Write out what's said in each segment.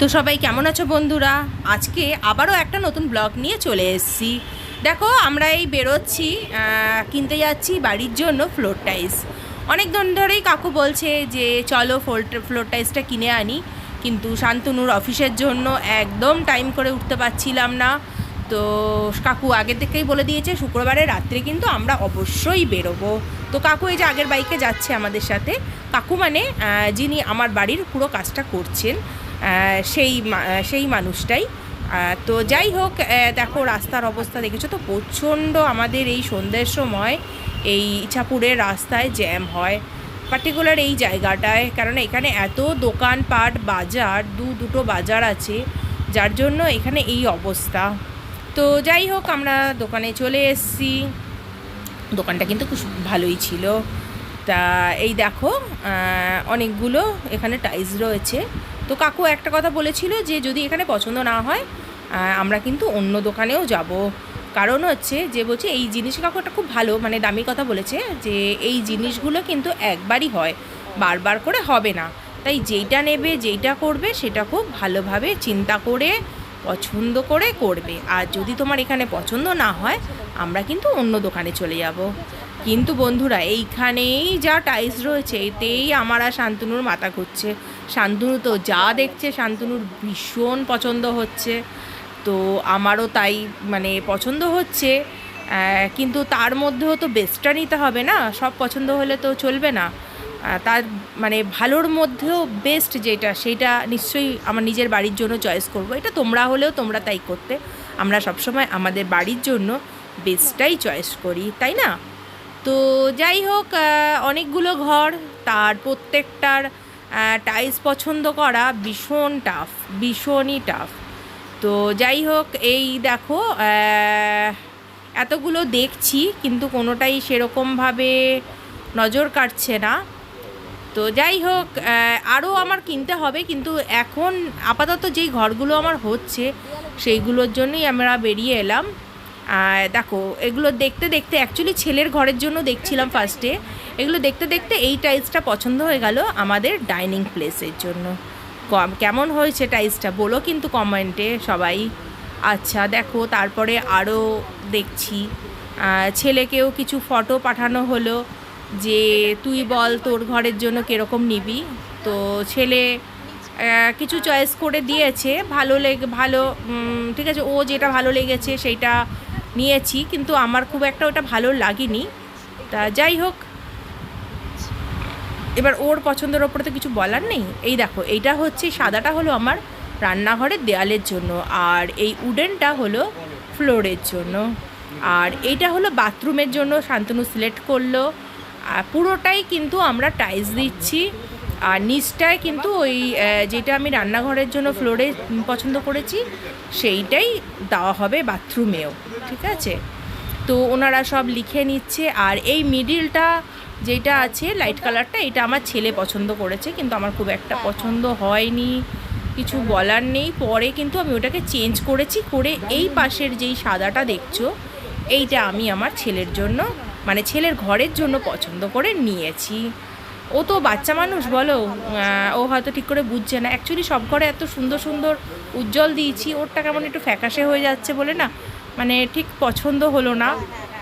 তো সবাই কেমন আছো বন্ধুরা? আজকে আবারও একটা নতুন ব্লগ নিয়ে চলে এসেছি। দেখো, আমরা এই বেরোচ্ছি কিনতে যাচ্ছি বাড়ির জন্য ফ্লোর টাইলস অনেক দিন ধরেই কাকু বলছে যে, চলো ফ্লোর ফ্লোর টাইলসটা কিনে আনি। কিন্তু শান্তনুর অফিসের জন্য একদম টাইম করে উঠতে পারছিলাম না। তো কাকু আগে থেকেই বলে দিয়েছে, শুক্রবারে রাত্রে কিন্তু আমরা অবশ্যই বেরোবো। তো কাকু এই যে আগের বাইকে যাচ্ছে আমাদের সাথে। কাকু মানে যিনি আমার বাড়ির পুরো কাজটা করছেন। সেই সেই মানুষটাই। তো যাই হোক দেখো রাস্তার অবস্থা দেখেছ তো? প্রচণ্ড আমাদের এই সন্ধ্যের সময় এই ইছাপুরের রাস্তায় জ্যাম হয় পার্টিকুলার এই জায়গাটায়। কারণ এখানে এত দোকানপাট, বাজার, দু দুটো বাজার আছে, যার জন্য এখানে এই অবস্থা। তো যাই হোক, আমরা দোকানে চলে এসেছি। দোকানটা কিন্তু খুব ভালোই ছিল। তা এই দেখো অনেকগুলো এখানে টাইলস রয়েছে। তো কাকু একটা কথা বলেছিল যে যদি এখানে পছন্দ না হয় আমরা কিন্তু অন্য দোকানেও যাব। কারণ হচ্ছে যে বলছে এই জিনিস কাকু একটা খুব ভালো মানে দামি কথা বলেছে যে এই জিনিসগুলো কিন্তু একবারই হয়, বারবার করে হবে না। তাই যেইটা নেবে, যেইটা করবে, সেটা খুব ভালোভাবে চিন্তা করে, পছন্দ করে করবে। আর যদি তোমার এখানে পছন্দ না হয়, আমরা কিন্তু অন্য দোকানে চলে যাব। কিন্তু বন্ধুরা, এইখানেই যা টাইস রয়েছে, এতেই আমার আর শান্তনুর মাথা ঘুরছে। শান্তনু তো যা দেখছে, শান্তনুর ভীষণ পছন্দ হচ্ছে। তো আমারও তাই মানে পছন্দ হচ্ছে। কিন্তু তার মধ্যেও তো বেস্টটা নিতে হবে না, সব পছন্দ হলে তো চলবে না। তার মানে ভালোর মধ্যেও বেস্ট যেটা, সেটা নিশ্চয়ই আমার নিজের বাড়ির জন্য চয়েস করব। এটা তোমরা হলেও তোমরা তাই করতে। আমরা সবসময় আমাদের বাড়ির জন্য বেস্টটাই চয়েস করি, তাই না? তো যাই হোক অনেকগুলো ঘর, তার প্রত্যেকটার টাইলস পছন্দ করা ভীষণ টাফ ভীষণই টাফ তো যাই হোক, এই দেখো এতগুলো দেখছি, কিন্তু কোনোটাই সেরকমভাবে নজর কাটছে না। তো যাই হোক আরও আমার কিনতে হবে, কিন্তু এখন আপাতত যেই ঘরগুলো আমার হচ্ছে, সেইগুলোর জন্যই আমরা বেরিয়ে এলাম। আহ, দেখো এগুলো দেখতে দেখতে অ্যাকচুয়ালি ছেলের ঘরের জন্য দেখছিলাম ফার্স্টে এগুলো দেখতে দেখতে এই টাইলসটা পছন্দ হয়ে গেল আমাদের ডাইনিং প্লেসের জন্য। কম- কেমন হয়েছে টাইলসটা বলো কিন্তু কমেন্টে সবাই। আচ্ছা দেখো তারপরে আরও দেখছি। ছেলেকেও কিছু ফটো পাঠানো হলো যে তুই বল তোর ঘরের জন্য কীরকম নিবি। তো ছেলে কিছু চয়েস করে দিয়েছে। ভালো লেগে ভালো ঠিক আছে ও যেটা ভালো লেগেছে সেইটা নিয়েছি, কিন্তু আমার খুব একটা ওটা ভালো লাগেনি। তা যাই হোক। এবার ওর পছন্দের ওপরে তো কিছু বলার নেই। এই দেখো, এইটা হচ্ছে, সাদাটা হলো আমার রান্নাঘরের দেয়ালের জন্য, আর এই উডেনটা হলো ফ্লোরের জন্য। আর এইটা হলো বাথরুমের জন্য, শান্তনু সিলেক্ট করল। আর পুরোটাই কিন্তু আমরা টাইলস দিচ্ছি। আর নিচটায় কিন্তু ওই যেটা আমি রান্নাঘরের জন্য ফ্লোরে পছন্দ করেছি, সেইটাই দেওয়া হবে বাথরুমেও। ঠিক আছে? তো ওনারা সব লিখে নিচ্ছে আর এই মিডিলটা যেটা আছে লাইট কালারটা এটা আমার ছেলে পছন্দ করেছে কিন্তু আমার খুব একটা পছন্দ হয়নি। কিছু বলার নেই। পরে কিন্তু আমি ওটাকে চেঞ্জ করেছি করে এই পাশের যেই সাদাটা দেখছ এইটা আমি আমার ছেলের জন্য মানে ছেলের ঘরের জন্য পছন্দ করে নিয়েছি। ও তো বাচ্চা মানুষ বলো ও হয়তো ঠিক করে বুঝছে না। অ্যাকচুয়ালি সব ঘরে এত সুন্দর সুন্দর উজ্জ্বল দিয়েছি ওরটা কেমন একটু ফ্যাকাশে হয়ে যাচ্ছে বলে না। মানে ঠিক পছন্দ হলো না।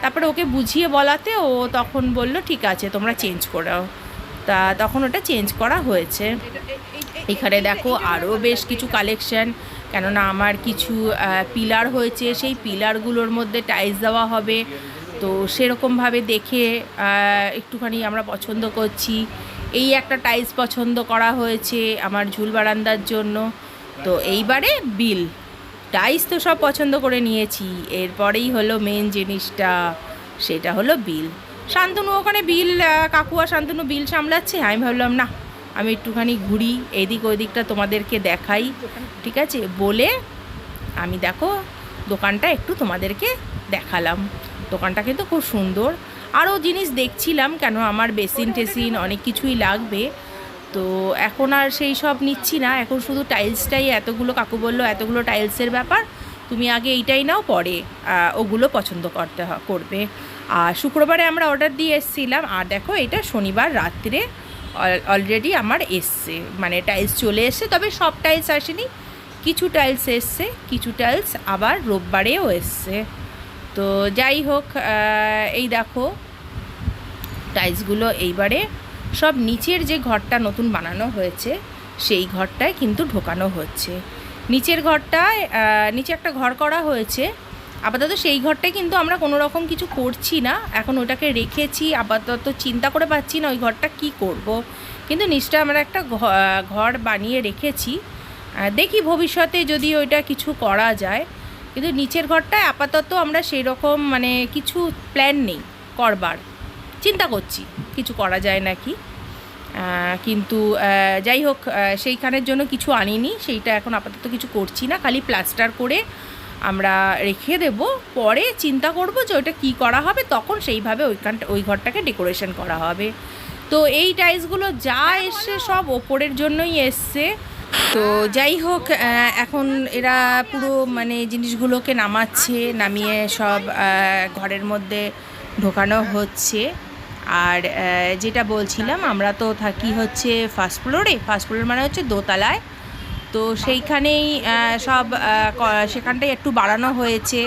তারপরে ওকে বুঝিয়ে বলাতে ও তখন বলল, ঠিক আছে, তোমরা চেঞ্জ করো তা তখন ওটা চেঞ্জ করা হয়েছে। এখানে দেখো আরও বেশ কিছু কালেকশন কেননা আমার কিছু পিলার হয়েছে। সেই পিলারগুলোর মধ্যে টাইলস দেওয়া হবে। তো সেরকমভাবে দেখে একটুখানি আমরা পছন্দ করছি। এই একটা টাইলস পছন্দ করা হয়েছে আমার ঝুল বারান্দার জন্য। তো এইবারে বিল টাইলস তো সব পছন্দ করে নিয়েছি। এরপরেই হলো মেন জিনিসটা সেটা হলো বিল। শান্তনু ওখানে বিল আহ, কাকু আর শান্তনু বিল সামলাচ্ছে? আমি ভাবলাম না আমি একটুখানি ঘুরি এদিক ওদিকটা তোমাদেরকে দেখাই। ঠিক আছে? বলে আমি দেখো দোকানটা একটু তোমাদেরকে দেখালাম। দোকানটা কিন্তু খুব সুন্দর। আরও জিনিস দেখছিলাম কেন আমার বেসিন টেসিন অনেক কিছুই লাগবে। তো এখন আর সেই সব নিচ্ছি না। এখন শুধু টাইলসটাই এতগুলো কাকু বলল, এতগুলো টাইলসের ব্যাপার। তুমি আগে এইটাই নাও, পরে ওগুলো পছন্দ করতে করবে। আর শুক্রবারে আমরা অর্ডার দিয়ে এসেছিলাম। আর দেখো, এটা শনিবার রাত্রে অলরেডি আমার এসছে। মানে টাইলস চলে এসছে, তবে সব টাইলস আসেনি। কিছু টাইলস এসছে, কিছু টাইলস আবার রোববারেও এসছে। তো যাই হোক এই দেখো টাইলসগুলো এইবারে সব নিচের যে ঘরটা নতুন বানানো হয়েছে, সেই ঘরটায় কিন্তু ঢোকানো হচ্ছে। নিচের ঘরটায় নিচে একটা ঘর করা হয়েছে। আপাতত সেই ঘরটায় কিন্তু আমরা কোনো রকম কিছু করছি না। এখন ওটাকে রেখেছি, আপাতত চিন্তা করে পাচ্ছি না ওই ঘরটা কি করব। কিন্তু নিচটা আমরা একটা ঘর বানিয়ে রেখেছি। দেখি ভবিষ্যতে যদি ওইটা কিছু করা যায়। কিন্তু নিচের ঘরটায় আপাতত আমরা সেই রকম মানে কিছু প্ল্যান নেই করবার। চিন্তা করছি। কিছু করা যায় নাকি? কিন্তু যাই হোক সেইখানের জন্য কিছু আনিনি সেইটা এখন আপাতত কিছু করছি না খালি প্লাস্টার করে আমরা রেখে দেব। পরে চিন্তা করব যে ওইটা কী করা হবে তখন সেইভাবে ওইখানটা ওই ঘরটাকে ডেকোরেশন করা হবে। তো এই টাইলসগুলো যা এসছে সব ওপরের জন্যই এসছে। তো যাই হোক এখন এরা পুরো মানে জিনিসগুলোকে নামাচ্ছে নামিয়ে সব ঘরের মধ্যে ঢোকানো হচ্ছে। আর যেটা বলছিলাম, আমরা তো থাকি হচ্ছে ফার্স্ট ফ্লোরে ফার্স্ট ফ্লোর মানে হচ্ছে দোতলায়। তো সেইখানেই সব সেখানটাই একটু বাড়ানো হয়েছে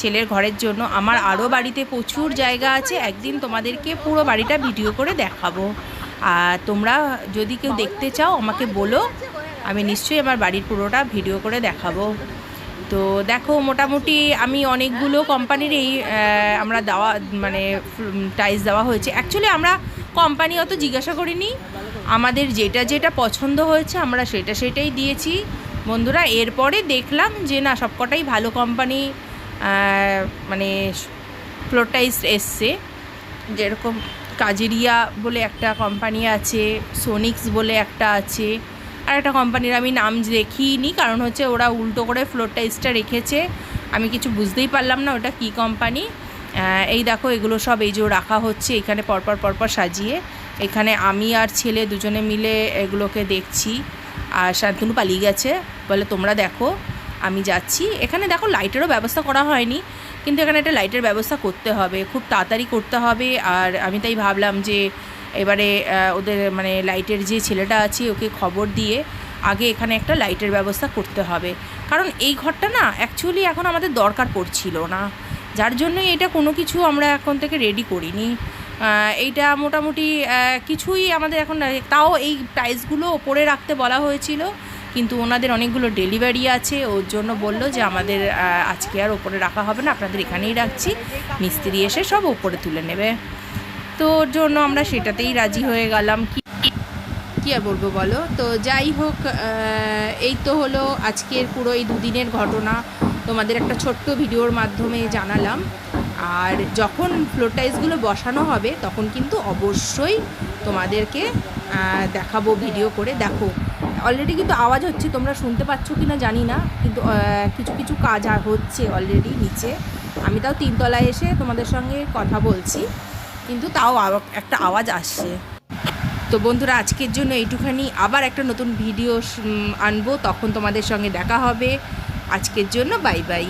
ছেলের ঘরের জন্য। আমার আরও বাড়িতে প্রচুর জায়গা আছে। একদিন তোমাদেরকে পুরো বাড়িটা ভিডিও করে দেখাবো। আর তোমরা যদি কেউ দেখতে চাও, আমাকে বলো। আমি নিশ্চয়ই আমার বাড়ির পুরোটা ভিডিও করে দেখাবো। তো দেখো মোটামুটি আমি অনেকগুলো কোম্পানিরই আহ, আমরা দেওয়া মানে টাইলস দেওয়া হয়েছে। অ্যাকচুয়ালি আমরা কোম্পানি অত জিজ্ঞাসা করিনি। আমাদের যেটা যেটা পছন্দ হয়েছে আমরা সেটা সেটাই দিয়েছি। বন্ধুরা এরপরে দেখলাম যে না সবকটাই ভালো কোম্পানি মানে ফ্লোর এসছে। যেরকম কাজেরিয়া বলে একটা কোম্পানি আছে সোনিক্স বলে একটা আছে। আর একটা কোম্পানির আমি নাম দেখিনি, কারণ হচ্ছে ওরা উল্টো করে ফ্লোর টাইলসটা রেখেছে। আমি কিছু বুঝতেই পারলাম না ওটা কী কোম্পানি। এই দেখো, এগুলো সব এই যে রাখা হচ্ছে, এখানে পরপর পরপর সাজিয়ে। এখানে আমি আর ছেলে দুজনে মিলে এগুলোকে দেখছি। আর শান্তনু পালিয়ে গেছে, বলে, তোমরা দেখো, আমি যাচ্ছি। এখানে দেখো লাইটেরও ব্যবস্থা করা হয়নি, কিন্তু এখানে একটা লাইটের ব্যবস্থা করতে হবে, খুব তাড়াতাড়ি করতে হবে। আর আমি তাই ভাবলাম যে এবারে ওদের মানে লাইটের যে ছেলেটা আছে, ওকে খবর দিয়ে আগে এখানে একটা লাইটের ব্যবস্থা করতে হবে। কারণ এই ঘরটা না অ্যাকচুয়ালি এখন আমাদের দরকার পড়ছিল না। যার জন্যই এটা কোনো কিছু আমরা এখন থেকে রেডি করিনি। এইটা মোটামুটি কিছুই আমাদের এখন তাও এই টাইলসগুলো ওপরে রাখতে বলা হয়েছিল, কিন্তু ওনাদের অনেকগুলো ডেলিভারি আছে। ওর জন্য বলল যে আমাদের আজকে আর ওপরে রাখা হবে না, আপনাদের এখানেই রাখছি। মিস্ত্রি এসে সব ওপরে তুলে নেবে। তো ওর জন্য আমরা সেটাতেই রাজি হয়ে গেলাম। কি কী আর বলব বলো? তো যাই হোক এই তো হলো আজকের পুরো এই দুদিনের ঘটনা। তোমাদের একটা ছোট্ট ভিডিওর মাধ্যমে জানালাম। আর যখন ফ্লোর টাইলসগুলো বসানো হবে, তখন কিন্তু অবশ্যই তোমাদেরকে দেখাবো ভিডিও করে। দেখো অলরেডি কিন্তু আওয়াজ হচ্ছে, তোমরা শুনতে পাচ্ছ কি না জানি না। কিন্তু কিছু কিছু কাজ হচ্ছে অলরেডি নিচে। আমি তাও তিনতলায় এসে তোমাদের সঙ্গে কথা বলছি। কিন্তু তাও একটা আওয়াজ আসছে। তো বন্ধুরা, আজকের জন্য এইটুখানি। আবার একটা নতুন ভিডিও আনব। তখন তোমাদের সঙ্গে দেখা হবে। আজকের জন্য বাই বাই।